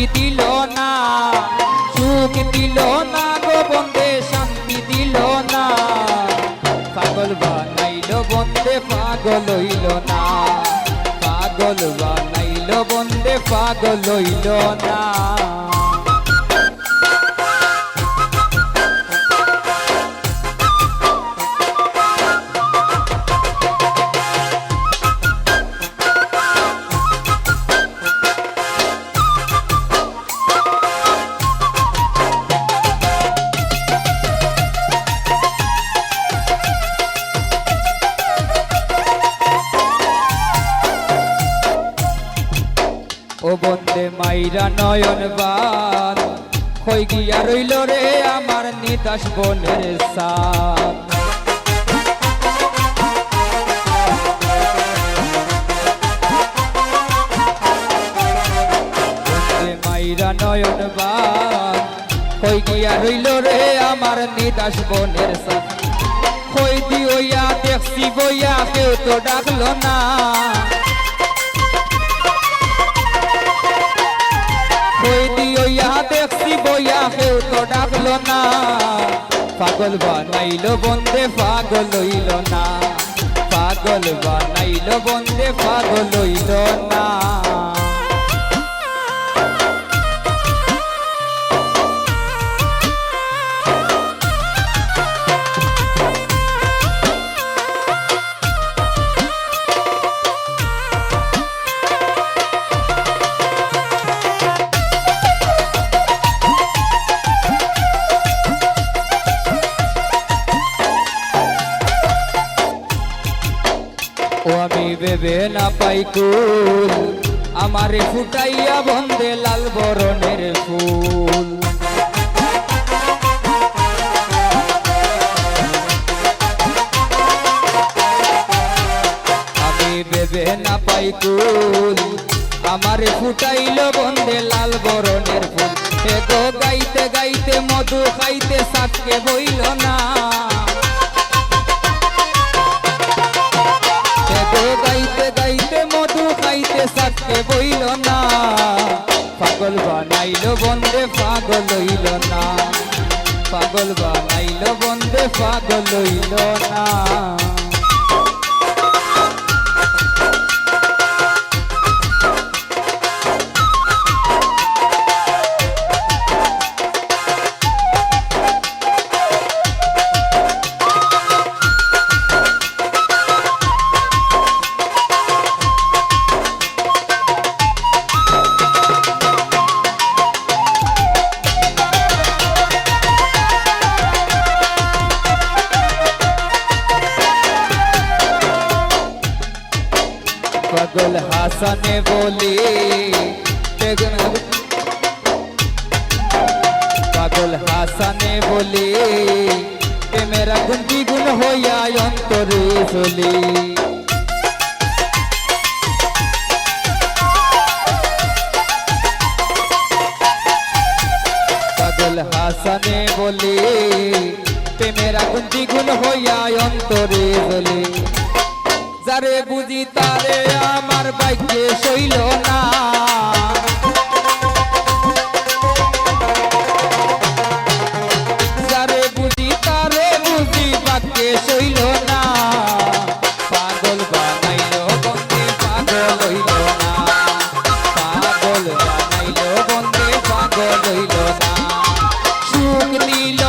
শান্তি দিল না। সুখ দিল না গো বন্দে শান্তি দিল না। পাগল বানাইল বন্দে পাগল হইল না। পাগল বানাইল বন্দে পাগল হইল না। ও বন্দে মাইরা নয়ন বান হই গিয়া রইল রে আমার নিতাস বনের সাপ মাইরা নয়ন বান হই গিয়া রইল রে আমার নিতাস বনের সাপ হই দি ওইয়া দেখছি বইয়া কেউ তো ডাকলো না। ডাকলো না। পাগল বানাইলো বন্দে পাগল হইল না। পাগল বানাইলো বন্দে পাগল হইল না। ও আমি ভেবে না পাই কুল আমারে ফুটাইয়া বন্দে লাল বরণের ফুল। আমি ভেবে না পাই কুল আমারে ফুটাইল বন্দে লাল বরণের ফুল। এ গাইতে গাইতে মধু খাইতে সাতকে বইল না। সাথে বইল না। পাগল বানাইল বন্দে, পাগল হইল না। পাগল বানাইল বন্দে, পাগল হইল না। পাগল হাসানে বলি পাগল হাসানে বলি, প্রেমের আগুন দ্বিগুণ হইয়া অন্তরে চলি। পাগল হাসানে বলি, প্রেমের আগুন দ্বিগুণ হইয়া অন্তরে চলি। যারে বুঝি তারে আমার বাইকে শৈল না। যারে না। পাগল বানাইল বন্দে, পাগল হইল না। পাগল বানাইল বন্দে, পাগল হইল না। সুখ নীল